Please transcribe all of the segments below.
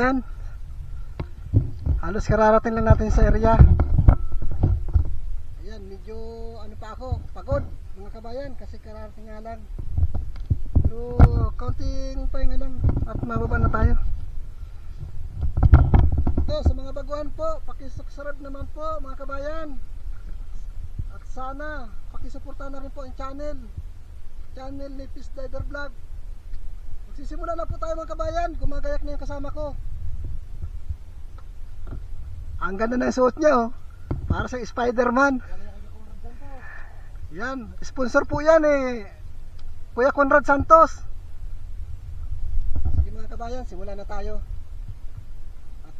kabayan. Halos kararating lang natin sa area. Ayan, medyo ano pa ako, pagod mga kabayan kasi kararating nga lang. Pero kaunting pahinga lang at mababa na tayo. Ito sa mga baguhan po, pakisubscribe naman po mga kabayan. At sana pakisuportahan na rin po ang channel. Channel ni Peace Diver Vlog. Magsisimula na po tayo mga kabayan. Gumagayak na yung kasama ko. Ang ganda ng suot niya oh. Para sa Spider-Man. Yan. Sponsor po yan eh. Kuya Conrad Santos. Sige mga kabayan, simula na tayo. At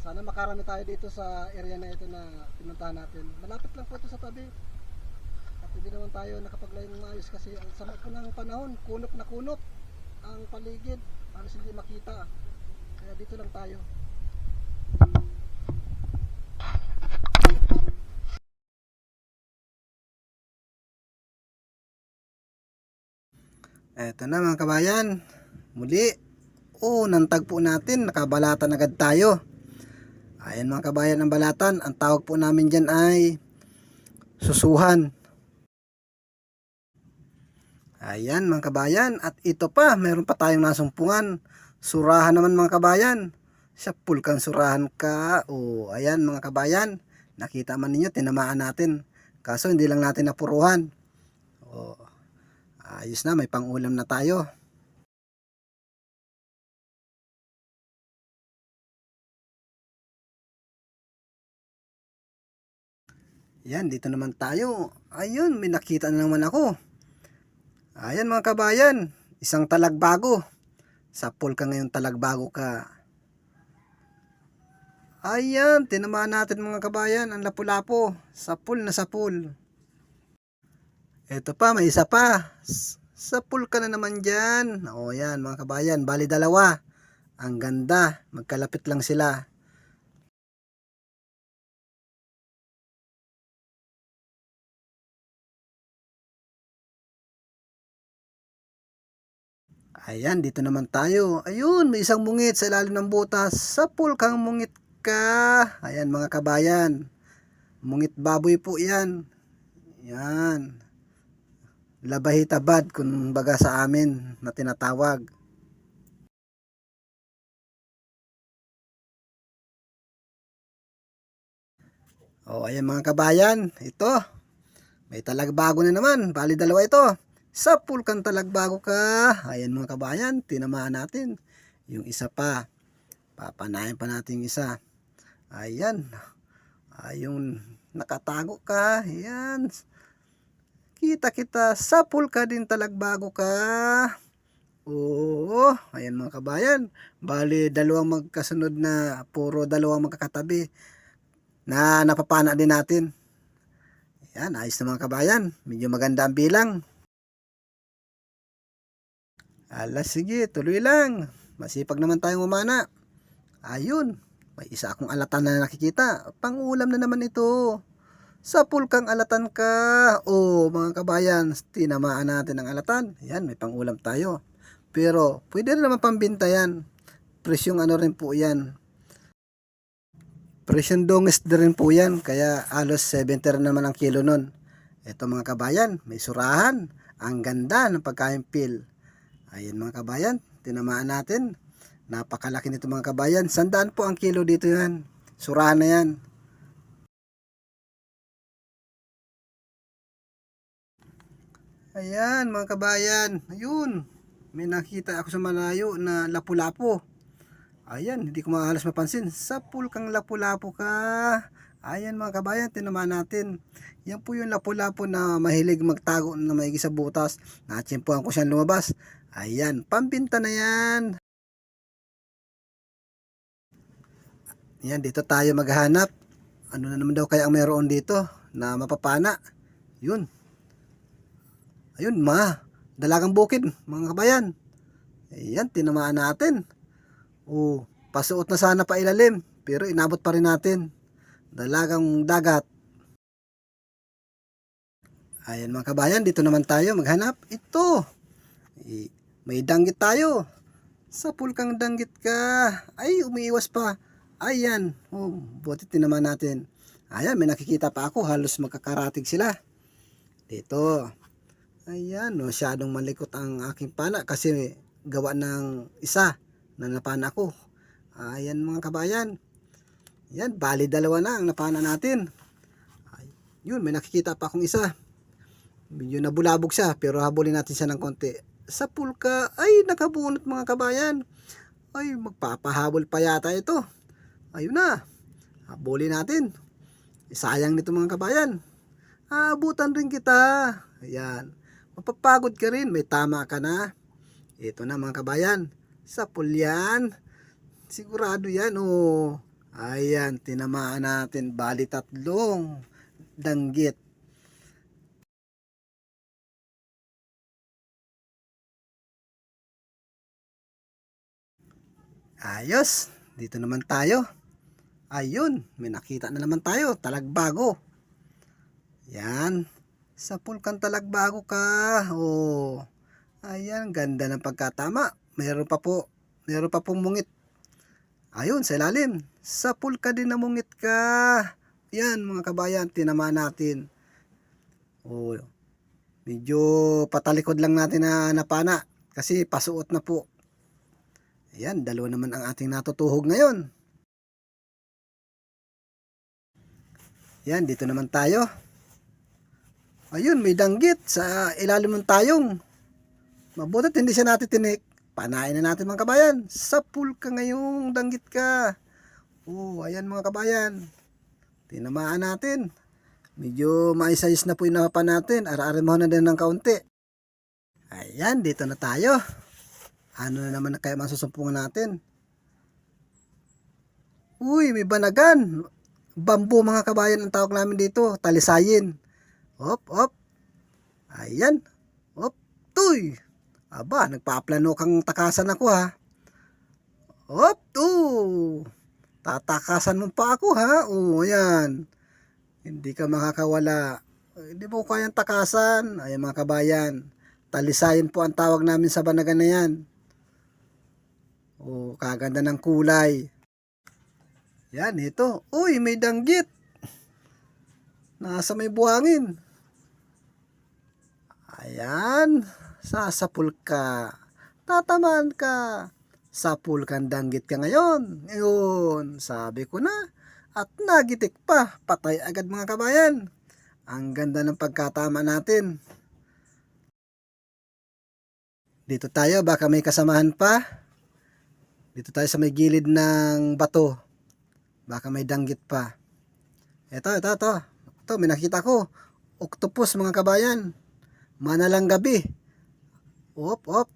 sana makarami tayo dito sa area na ito na pinuntahan natin. Malapit lang po ito sa tabi. At hindi naman tayo nakapaglayo ng maayos kasi ang sama po panahon, kunop na kunop ang paligid. Halos hindi makita. Kaya dito lang tayo. Eto na mga kabayan. Muli. Oh, nantag po natin. Nakabalatan agad tayo. Ayan mga kabayan ang balatan. Ang tawag po namin dyan ay susuhan. Ayan mga kabayan. At ito pa, meron pa tayong nasumpungan. Surahan naman mga kabayan. Sa pulkan surahan ka. O, ayan mga kabayan. Nakita man ninyo, tinamaan natin. Kaso hindi lang natin napuruhan. O, ayos na, may pangulam na tayo. Yan, dito naman tayo. Ayun, may nakita na naman ako. Ayan mga kabayan, isang talagbago. Sa pool ka ngayon talagbago ka. Ayan, tinamaan natin mga kabayan, ang lapu-lapo. Sa pool na sa pool. Ito pa, may isa pa. Sa pool ka na naman dyan. O yan mga kabayan, bali dalawa. Ang ganda, magkalapit lang sila. Ayan, dito naman tayo. Ayun, may isang mungit sa ilalim ng butas. Sa pool kang mungit ka. Ayan mga kabayan. Mungit baboy po yan. Yan. Labahitabad kung baga sa amin na tinatawag. O ayan mga kabayan, ito. May talagbago na naman. Bali dalawa ito. Sa pool kang talagbago ka. Ayan mga kabayan, tinamaan natin. Yung isa pa. Papanayan pa natin isa. Ayan. Ayun, nakatago ka. Ayan. Kita kita sa pool ka din talagbago ka. Oo, ayan mga kabayan. Bali, dalawang magkasunod na puro dalawang magkakatabi na napapana din natin. Yan, ayos na mga kabayan. Medyo maganda ang bilang. Ala, sige, tuloy lang. Masipag naman tayong umana. Ayun, may isa akong alatan na nakikita. Pangulam na naman ito. Sa pulkang alatan ka. O, mga kabayan, tinamaan natin ang alatan. Yan, may pangulam tayo. Pero, pwede rin naman pambinta yan. Presyong ano rin po yan. Presyong dongis rin po yan. Kaya alos 70 rin naman ang kilo nun. Ito mga kabayan, may surahan. Ang ganda ng pagkain pil. Ayan mga kabayan, tinamaan natin. Napakalaki nito mga kabayan. Sandaan po ang kilo dito yan. Surahan na yan. Ayan mga kabayan. Ayun. May nakita ako sa malayo na lapu-lapo. Ayan, hindi ko mahalas mapansin. Sa pool kang lapu-lapo ka. Ayan mga kabayan, tinamaan natin. Yan po yung lapu-lapo na mahilig magtago na maigi sa butas. Natsimpuan ko siyang lumabas. Ayan, pambinta na yan. Yan, dito tayo maghanap. Ano na naman daw kaya ang meron dito na mapapana. Yun. Ayun, ma. Dalagang bukid, mga kabayan. Ayan, tinamaan natin. Oh, pasuot na sana pa ilalim, pero inabot pa rin natin. Dalagang dagat. Ayan mga kabayan, dito naman tayo maghanap. Ito. May danggit tayo. Sa pulkang danggit ka. Ay, umiiwas pa. Ayan. Oh, buti tinaman natin. Ayan, may nakikita pa ako. Halos magkakaratig sila. Dito. Ayan, masyadong malikot ang aking pana kasi gawa ng isa na napana ko. Ayan mga kabayan. Yan, bali dalawa na ang napana natin. Ay, yun, may nakikita pa akong isa. Medyo nabulabog siya pero habulin natin siya ng konti. Sa pulka, ay nakabunot mga kabayan. Ay, magpapahabol pa yata ito. Ayun na. Habulin natin. Sayang nito mga kabayan. Aabutan rin kita. Ayan. Mapapagod ka rin. May tama ka na. Ito na mga kabayan. Sa pulyan. Sigurado yan. Oh. Ayan. Tinamaan natin. Bali tatlong danggit. Ayos. Dito naman tayo. Ayun. May nakita na naman tayo. Talagbago. Yan. Sa pulkan talagbago ka. Oh. Ayan, ganda ng pagkatama. Meron pa po. Meron pa pong mungit. Ayun, sa ilalim. Sa pulka din na mungit ka. Yan, mga kabayan, tinamaan natin. Oh. Medyo patalikod lang natin na napana. Kasi pasuot na po. Ayan, dalawa naman ang ating natutuhog ngayon. Yan, dito naman tayo. Ayun, may danggit sa ilalim ng tayong. Mabutit hindi siya natin tinik. Panain na natin mga kabayan. Sa pool ka ngayong danggit ka. Oh, ayan mga kabayan. Tinamaan natin. Medyo maisayos na po yung napapan natin. Ara-ara mo na din ng kaunti. Ayan, dito na tayo. Ano na naman na kaya masusumpungan natin? Uy, may banagan. Bambu mga kabayan ang tawag namin dito. Talisayin. Op, op. Ayan. Op, tuy. Aba, nagpaplano kang takasan ako ha. Op, tu. Tatakasan mo pa ako ha. Oo, ayan. Hindi ka makakawala. Hindi mo kayang takasan. Ayan mga kabayan. Talisayin po ang tawag namin sa banagan na yan. Oh, kaganda ng kulay. Yan, ito. Uy, may danggit. Nasa may buhangin. Ayan. Sasapul ka. Tatamaan ka. Sapul kang danggit ka ngayon. Ngayon, sabi ko na. At nagitik pa. Patay agad mga kabayan. Ang ganda ng pagkatama natin. Dito tayo, baka may kasamahan pa. Dito tayo sa may gilid ng bato. Baka may danggit pa. Ito, ito, ito. Ito, may nakita ko. Octopus, mga kabayan. Manalang gabi. Op, op.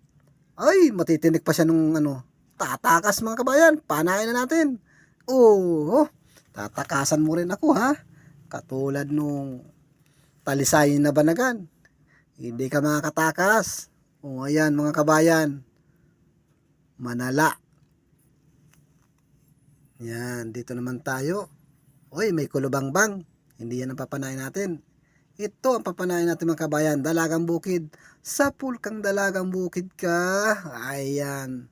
Ay, matitinik pa siya nung ano. Tatakas, mga kabayan. Panain na natin. Oo. Tatakasan mo rin ako, ha? Katulad nung talisayin na banagan. Hindi ka makakatakas. O, ayan, mga kabayan. Manala. Yan, dito naman tayo. Uy, may kulubangbang. Hindi yan ang papanayin natin. Ito ang papanayin natin mga kabayan. Dalagang bukid. Sa pulkang dalagang bukid ka. Ayan.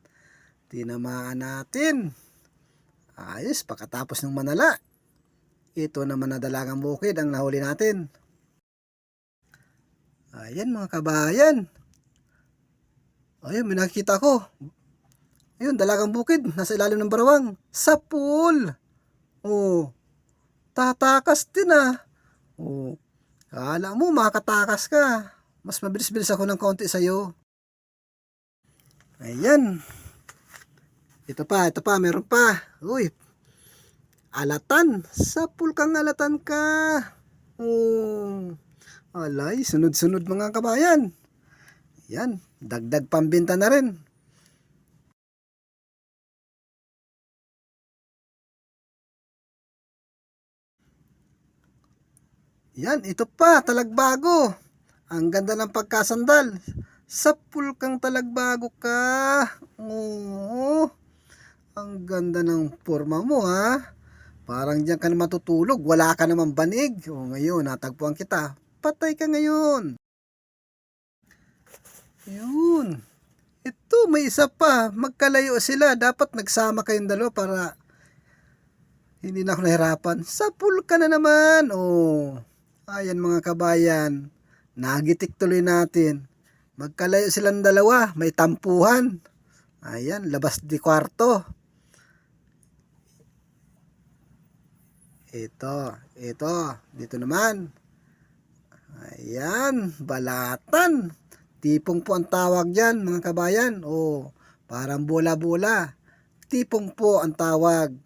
Tinamaan natin. Ayos, pagkatapos ng manala. Ito naman na dalagang bukid ang nahuli natin. Ayan mga kabayan. Ayun, may nakikita ko. Ayun, dalagang bukid. Nasa ilalim ng barawang. Sa pool. Oh. Tatakas din ah. Oh. Kala mo, makatakas ka. Mas mabilis-bilis ako ng konti sa'yo. Ayan. Ito pa, ito pa, meron pa. Uy. Alatan. Sa pool kang alatan ka. Oh. Alay, sunod-sunod mga kabayan. Yan, dagdag pambinta na rin. Yan, ito pa, talagbago. Ang ganda ng pagkasandal. Sa pulkang talagbago ka. Oo. Ang ganda ng forma mo ha. Parang diyan ka na matutulog. Wala ka naman banig. O ngayon, natagpuan kita. Patay ka ngayon. Yun. Ito, may isa pa. Magkalayo sila. Dapat nagsama kayong dalawa para hindi na ako nahirapan. Sapul ka na naman. Oh. Ayan mga kabayan. Nagitik tuloy natin. Magkalayo silang dalawa. May tampuhan. Ayan, labas di kwarto. Ito, ito. Dito naman. Ayan, balatan. Tipong po ang tawag dyan, mga kabayan. O, parang bola-bola. Tipong po ang tawag.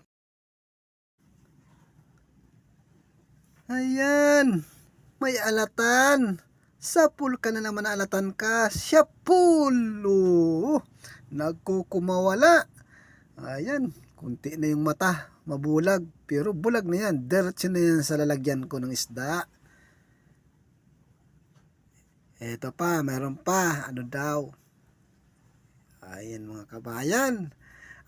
Ayan, may alatan. Sapul ka na naman na alatan ka. Syapul. Oh, nagkukumawala. Ayan, kunti na yung mata. Mabulag. Pero bulag na yan. Diretso na yan sa lalagyan ko ng isda. Eto pa, meron pa. Ano daw? Ayan mga kabayan.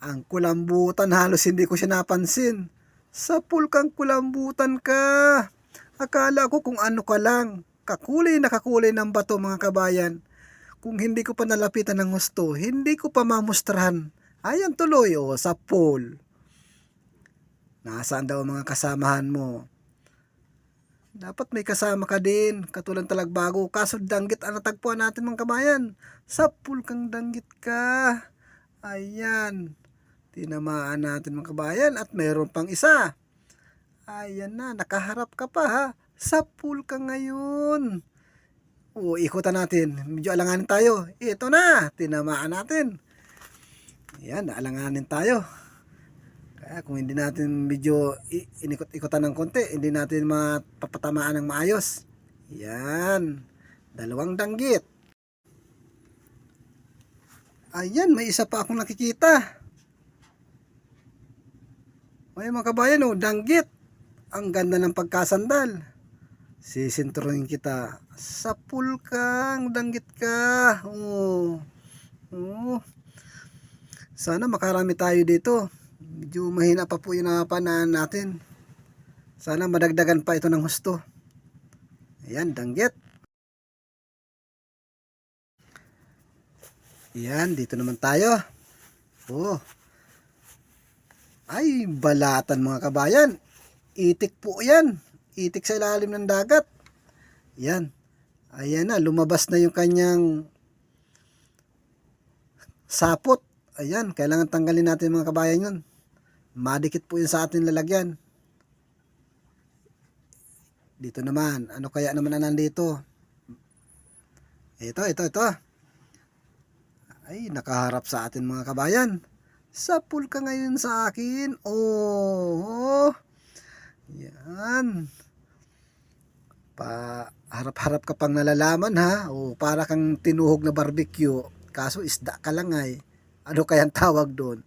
Ang kulambutan halos hindi ko siya napansin. Sa pulkang kulambutan ka. Akala ko kung ano ka lang. Kakulay na kakulay ng bato mga kabayan. Kung hindi ko pa nalapitan ng gusto, hindi ko pa mamustrahan. Ayan tuloy oh, sa pool. Nasaan daw mga kasamahan mo? Dapat may kasama ka din, katulad talagbago. Kaso danggit ang natagpuan natin mga kabayan. Sa pool kang danggit ka. Ayan. Tinamaan natin mga kabayan at mayroon pang isa. Ayan na, nakaharap ka pa ha. Sa pool ka ngayon. O, ikutan natin. Medyo alanganin tayo. Ito na, tinamaan natin. Ayan, naalanganin tayo. Kaya kung hindi natin medyo i- inikot-ikutan ng konti, hindi natin mapapatamaan ng maayos. Yan. Dalawang danggit. Ayan, may isa pa akong nakikita. Ay mga kabayan, oh, danggit. Ang ganda ng pagkasandal. Sisinturin kita. Sa pulkang, danggit ka. Oh. Oh. Sana makarami tayo dito. Medyo mahina pa po yung napanaan natin. Sana madagdagan pa ito ng husto. Ayan, danggit. Ayan, dito naman tayo. Oh. Ay, balatan mga kabayan. Itik po yan. Itik sa ilalim ng dagat. Yan. Ayan na, lumabas na yung kanyang sapot. Ayan, kailangan tanggalin natin mga kabayan yun. Madikit po yun sa ating lalagyan. Dito naman, ano kaya naman na nandito? Ito, ito, ito. Ay, nakaharap sa atin mga kabayan. Sapul ka ngayon sa akin. Oh, yan. Pa, harap-harap ka pang nalalaman ha. O, para kang tinuhog na barbecue. Kaso isda ka lang ay. Ano kayang tawag doon?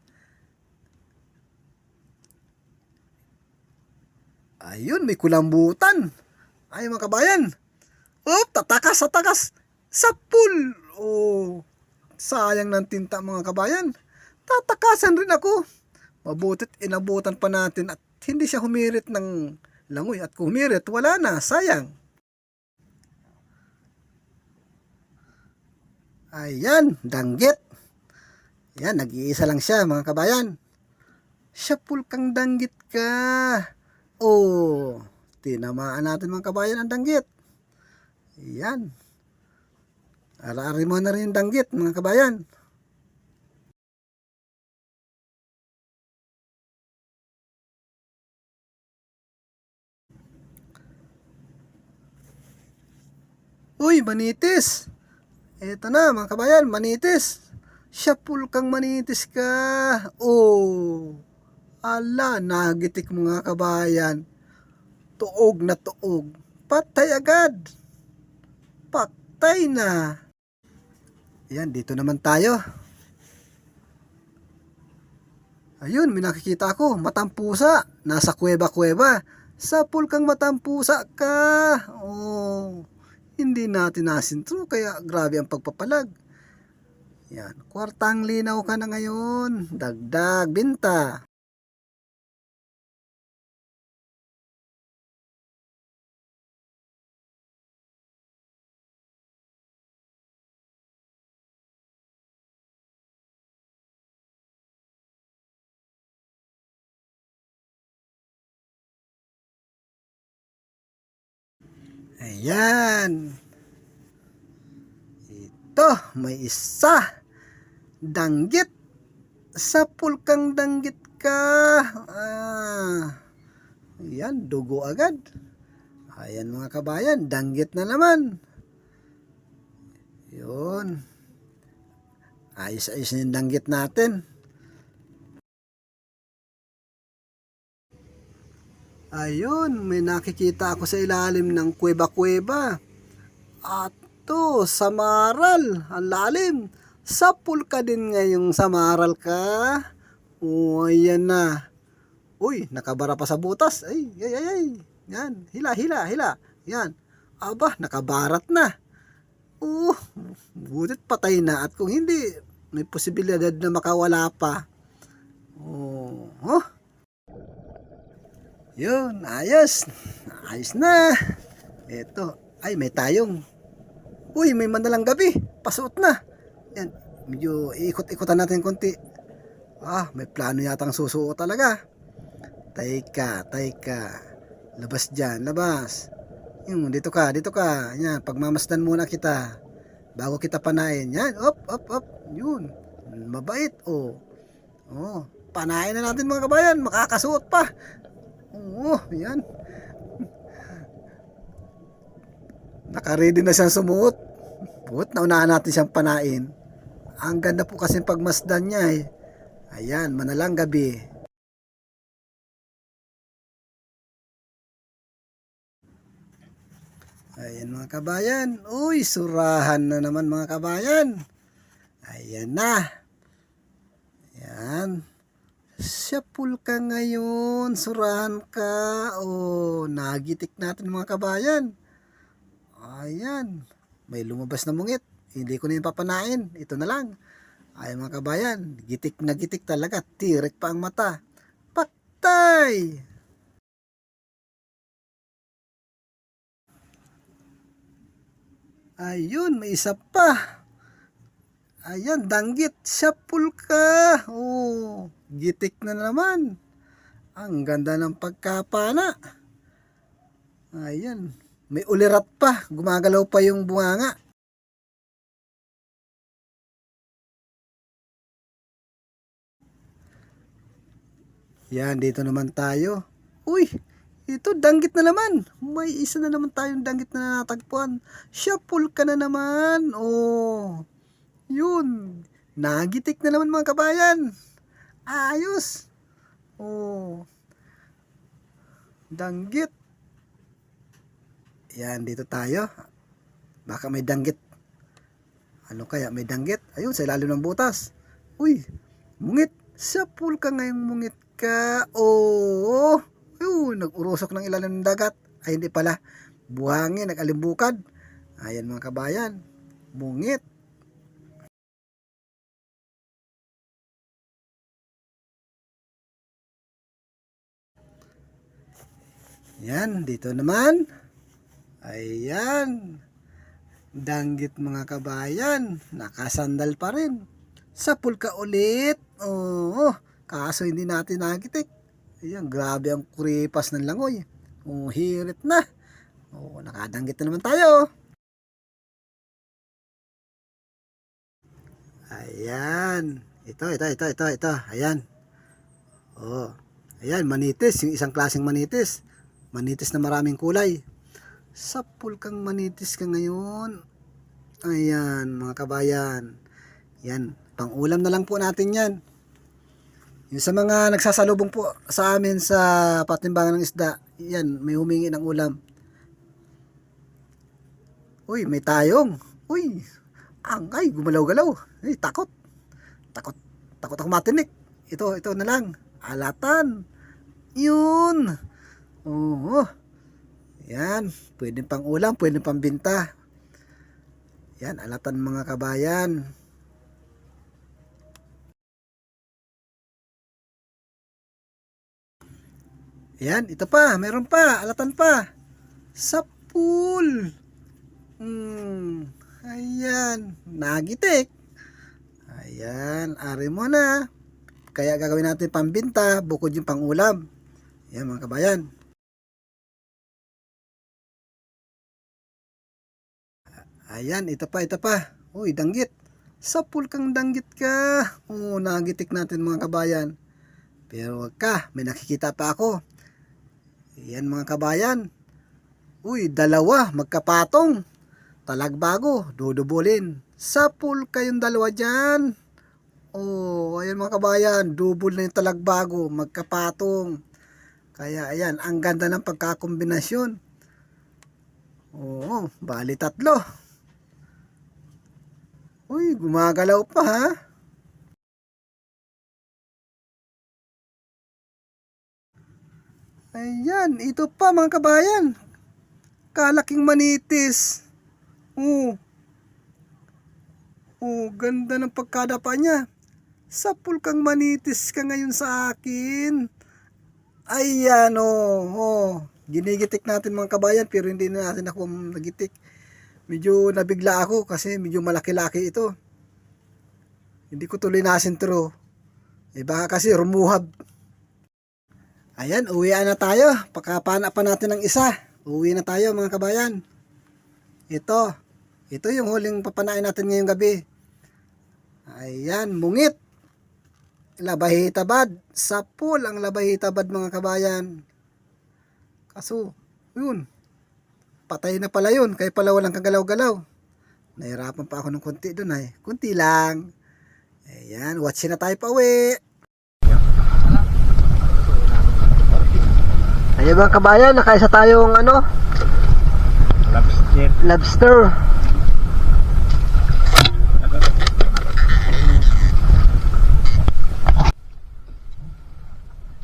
Ayun, may kulambutan. Ay mga kabayan. Oh, tatakas, tatakas. Sapul. Oh, sayang ng tinta mga kabayan. Tatakasan rin ako. Mabutit inabutan pa natin at hindi siya humirit ng langoy. At kung humirit, wala na. Sayang. Ayan, danggit. Yan, nag-iisa lang siya mga kabayan. Siya kang danggit ka. Oh, tinamaan natin mga kabayan ang danggit. Yan. Ara-ari mo na rin yung danggit mga kabayan. Uy, manitis. Eto na mga kabayan, manitis. Syapul kang manitis ka. Oh. Ala, nagitik mga kabayan. Tuog na tuog. Patay agad. Patay na. Yan, dito naman tayo. Ayun, may nakikita ako. Matampusa. Nasa kuweba-kuweba. Sapul kang matampusa ka. Oh. Hindi natin nasintro kaya grabe ang pagpapalag. Yan, kwartang linaw ka na ngayon. Dagdag binta. Ayan. Ito, may isa. Danggit. Sa pulkang danggit ka. Ah. Ayan, dugo agad. Ayan mga kabayan, danggit na naman. Yun. Ayos-ayos yung danggit natin. Ayun, may nakikita ako sa ilalim ng kuweba-kuweba. At to, samaral, ang lalim. Sapul ka din ngayong samaral ka. O, ayan na. Uy, nakabara pa sa butas. Ay, ay, ay, ay. Yan, hila, hila, hila. Yan. Aba, nakabarat na. Oh, butit patay na. At kung hindi, may posibilidad na makawala pa. Oh, oh. Yun, ayos. Ayos na. Ito, ay may tayong. Uy, may manalang gabi. Pasuot na. Yan, medyo ikot-ikotan natin konti. Ah, may plano yatang susuot talaga. Tayka, tayka. Labas dyan, labas. Yung, dito ka, dito ka. Yan, pagmamasdan muna kita. Bago kita panain. Yan, op, op, op. Yun. Mabait, oh. Oh, panain na natin mga kabayan. Makakasuot pa. Oo, yan. Nakaready na siyang sumuot. Put, naunahan natin siyang panain. Ang ganda po kasi pagmasdan niya eh. Ayan, manalang gabi. Ayan mga kabayan. Uy, surahan na naman mga kabayan. Ayan na. Ayan. Siyapul ka ngayon, surahan ka. O, nagitik natin mga kabayan. Ayan. May lumabas na mungit. Hindi ko na yung papanain. Ito na lang. Ay mga kabayan, gitik na gitik talaga. Tirek pa ang mata. Patay! Ayun, may isa pa. Ayan, danggit. Siyapul ka. Oh, gitik na naman. Ang ganda ng pagkapana. Ayan. May ulirat pa. Gumagalaw pa yung bunganga. Yan, dito naman tayo. Uy, ito danggit na naman. May isa na naman tayong danggit na natagpuan. Siyapul ka na naman. Oh, yun. Nagitik na naman mga kabayan. Ayos. Oh. Danggit. Yan, dito tayo. Baka may danggit. Ano kaya? May danggit? Ayun, sa ilalim ng butas. Uy, mungit. Sa pool ka ngayong mungit ka. Oo. Ayun, nag-urusok ng ilalim ng dagat. Ay, hindi pala. Buhangin, nag-alimbukad. Ayan mga kabayan. Mungit. Yan, dito naman. Ayan. Danggit mga kabayan. Nakasandal pa rin. Sapul ka ulit. Oo. Kaso hindi natin nakitik. Ayan, grabe ang kuripas ng langoy. Oh, hirit na. Oo, nakadanggit na naman tayo. Ayan. Ito, ito, ito, ito, ito. Ayan. Oh. Ayan, manitis. Yung isang klaseng manitis. Manitis na maraming kulay. Sapul kang manitis ka ngayon. Ayan, mga kabayan. Yan, pang-ulam na lang po natin yan. Yung sa mga nagsasalubong po sa amin sa patimbangan ng isda, yan, may humingi ng ulam. Uy, may tayong. Uy, angay, gumalaw-galaw. Ay, takot. Takot. Takot ako matinik. Ito, ito na lang. Alatan. Yun. Oo. Yan. Pwede pang ulam, pwede pang binta. Yan, alatan mga kabayan. Yan, ito pa, meron pa, alatan pa. Sa pool. Hmm, ayan, nagitik. Ayan, ari mo na. Kaya gagawin natin pambinta, bukod yung pangulam. Yan mga kabayan. Ayan, ito pa, ito pa. Uy, danggit. Sapul kang danggit ka. Oo, nagitik natin mga kabayan. Pero wag ka, may nakikita pa ako. Ayan mga kabayan. Uy, dalawa, magkapatong. Talagbago, dudubulin. Sapul kayong dalawa dyan. Oh, ayan mga kabayan, double na yung talagbago, magkapatong. Kaya ayan, ang ganda ng pagkakombinasyon. Oo, bali tatlo. Uy, gumagalaw pa ha. Ayan, ito pa mga kabayan. Kalaking manitis. Oo. Oh, ganda ng pagkadapa niya. Sapul kang manitis ka ngayon sa akin. Ayan, oh, oh. Ginigitik natin mga kabayan pero hindi na natin ako nagitik. Medyo nabigla ako kasi medyo malaki-laki ito. Hindi ko tuloy nasintro. Eh baka kasi rumuhab. Ayan, uwian na tayo. Pakapana pa natin ng isa. Uwi na tayo mga kabayan. Ito. Ito yung huling papanain natin ngayong gabi. Ayan, mungit. Labahitabad. Sapul ang labahitabad mga kabayan. Kaso, yun. Patay na pala yun. Kaya pala walang kagalaw-galaw. Nahirapan pa ako ng konti dun ay. Kunti lang. Ayan, watch na tayo pa uwi. Ayan mga kabayan, nakaisa tayong ano, Lobster. lobster.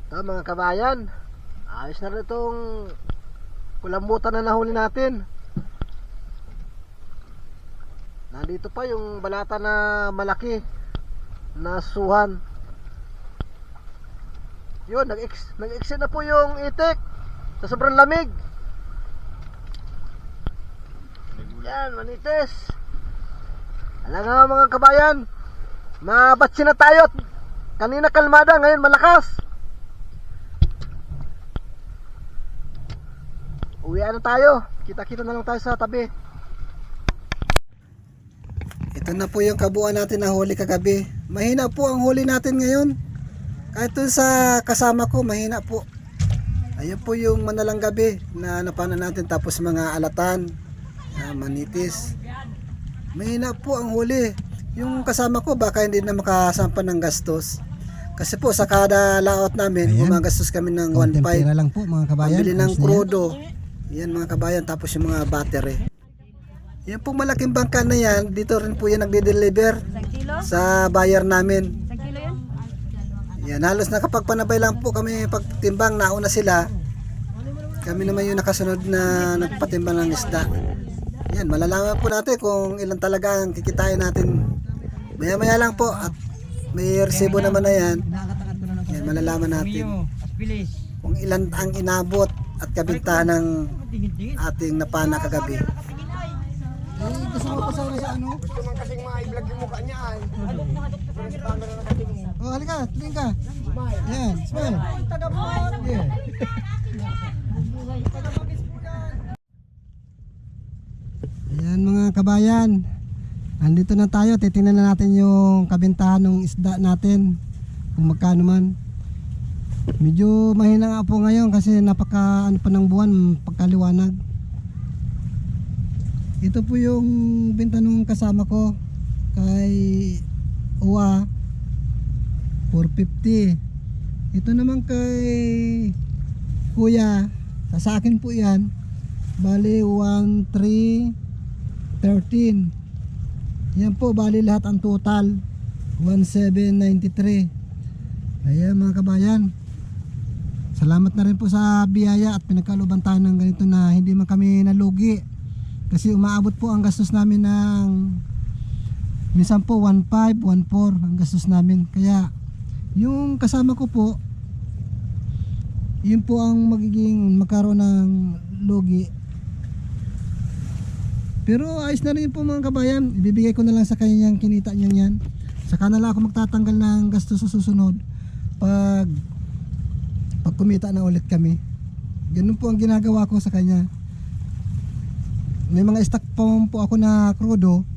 Ito mga kabayan, ayos na rin itong kulambutan na nahuli natin. Nandito pa yung balata na malaki na suhan. Yun, nag-ex nag-exit na po yung itik sa sobrang lamig. Yan, manitis. Alam nga mga kabayan, mabatsi na tayo. Kanina kalmada, ngayon malakas. Uwian na tayo. Kita-kita na lang tayo sa tabi. Ito na po yung kabuuan natin na huli kagabi. Mahina po ang huli natin ngayon. Kahit dun sa kasama ko, mahina po. Ayun po yung manalang gabi na napana natin tapos mga alatan, ah, manitis. Mahina po ang huli. Yung kasama ko baka hindi na makasampa ng gastos. Kasi po sa kada layout namin, Ayan. gumagastos kami ng 1.5. Tempera lang po mga kabayan. Pambili ng krudo. Yan mga kabayan, tapos yung mga battery. Yan pong malaking bangka na yan, dito rin po yan nagde-deliver sa buyer namin. Yan, halos nakapagpanabay lang po kami pagtimbang, nauna sila. Kami naman yung nakasunod na nagpatimbang ng isda. Yan, malalaman po natin kung ilan talaga ang kikitain natin. Maya maya lang po at may resibo naman na yan. Yan, malalaman natin bilis. Kung ilan ang inabot at kabintahan ng ating napana kagabi. Eh, gusto mo pa sana sa ano? Gusto man kasing ma-vlog yung mukha niya ay. Oh, halika, tingin ka. Yan, smile. Yeah. Ayan mga kabayan. Andito na tayo, titingnan na natin yung kabintahan ng isda natin. Kung magkano man. Medyo mahina nga po ngayon kasi napaka ano pa ng buwan, pagkaliwanag. Ito po yung benta nung kasama ko kay Uwa 450. Ito naman kay Kuya, sa akin po 'yan. Bali 1313. Yan po bali lahat ang total 1793. Ayan mga kabayan. Salamat na rin po sa biyaya at pinagkaluban tayo ng ganito na hindi man kami nalugi. Kasi umaabot po ang gastos namin ng minsan po 1.5, 1.4 ang gastos namin. Kaya yung kasama ko po yun po ang magiging magkaroon ng logi. Pero ayos na rin po mga kabayan. Ibibigay ko na lang sa kanyang kinita niya yan. Saka na lang ako magtatanggal ng gastos sa susunod pag pag kumita na ulit kami. Ganun po ang ginagawa ko sa kanya. may mga stock pa po ako na krudo.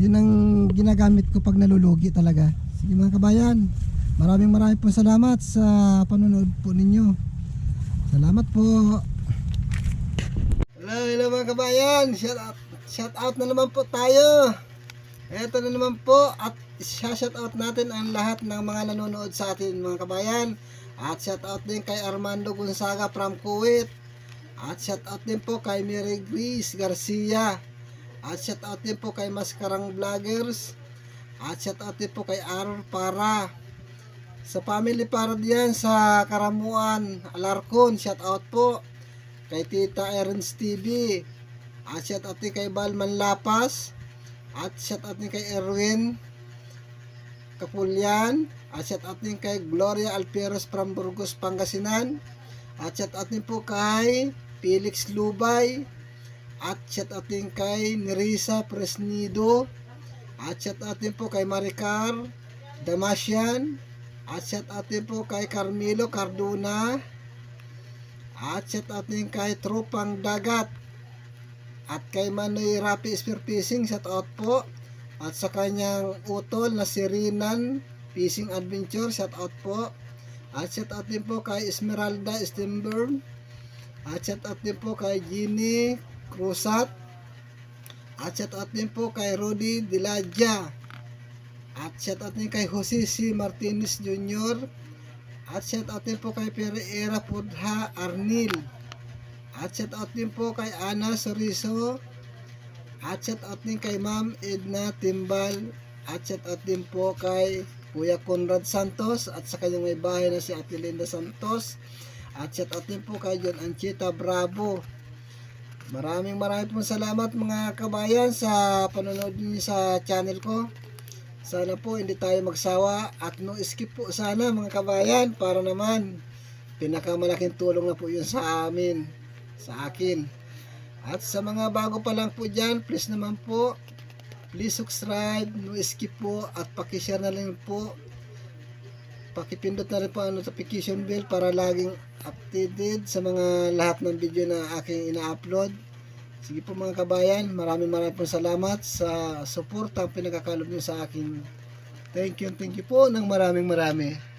Yun ang ginagamit ko pag nalulugi talaga. Sige mga kabayan, maraming maraming po salamat sa panonood po ninyo. Salamat po. Hello, hello mga kabayan. Shout out, shout out na naman po tayo. Ito na naman po at shout out natin ang lahat ng mga nanonood sa atin mga kabayan. At shout out din kay Armando Gonzaga from Kuwait. At shout out din po kay Mary Grace Garcia. At shout out din po kay Maskarang Vloggers. At shout out din po kay Aror Para. Sa family para diyan sa Karamuan, Alarcon, shout out po kay Tita Ernst TV. At shout out din kay Balman Lapas. At shout out din kay Erwin Kapulyan. At shout out din kay Gloria Alperos from Burgos, Pangasinan. At shout out din po kay Felix Lubay. At shout out din kay Nerissa Presnido. At shout out din po kay Maricar Damasian. At shout out din po kay Carmelo Cardona. At shout out din kay Tropang Dagat. At kay Manoy Rapi Spear Fishing, shout out po. At sa kanyang utol na si Rinan Fishing Adventure, shout out po. At shout out din po kay Esmeralda Stemburn. At shout out din po kay Ginny Cruzat. At shout out din po kay Rudy Diladja. At shout out din kay Jose C. Martinez Jr. At shout out din po kay Pereira Pudha Arnil. At shout out din po kay Ana Soriso. At shout out din kay Ma'am Edna Timbal. At shout out din po kay Kuya Conrad Santos at sa kanyang may bahay na si Ate Linda Santos. At shout out din po kay John Anchita Bravo. Maraming maraming po salamat mga kabayan sa panonood niyo sa channel ko. Sana po hindi tayo magsawa at no skip po sana mga kabayan para naman pinakamalaking tulong na po yun sa amin, sa akin. At sa mga bago pa lang po dyan, please naman po, please subscribe, no skip po at pakishare na lang po. Pakipindot na rin po ang notification bell para laging updated sa mga lahat ng video na aking ina-upload. Sige po mga kabayan, maraming maraming po salamat sa suporta ang pinagkakalob niyo sa akin. Thank you, thank you po ng maraming marami.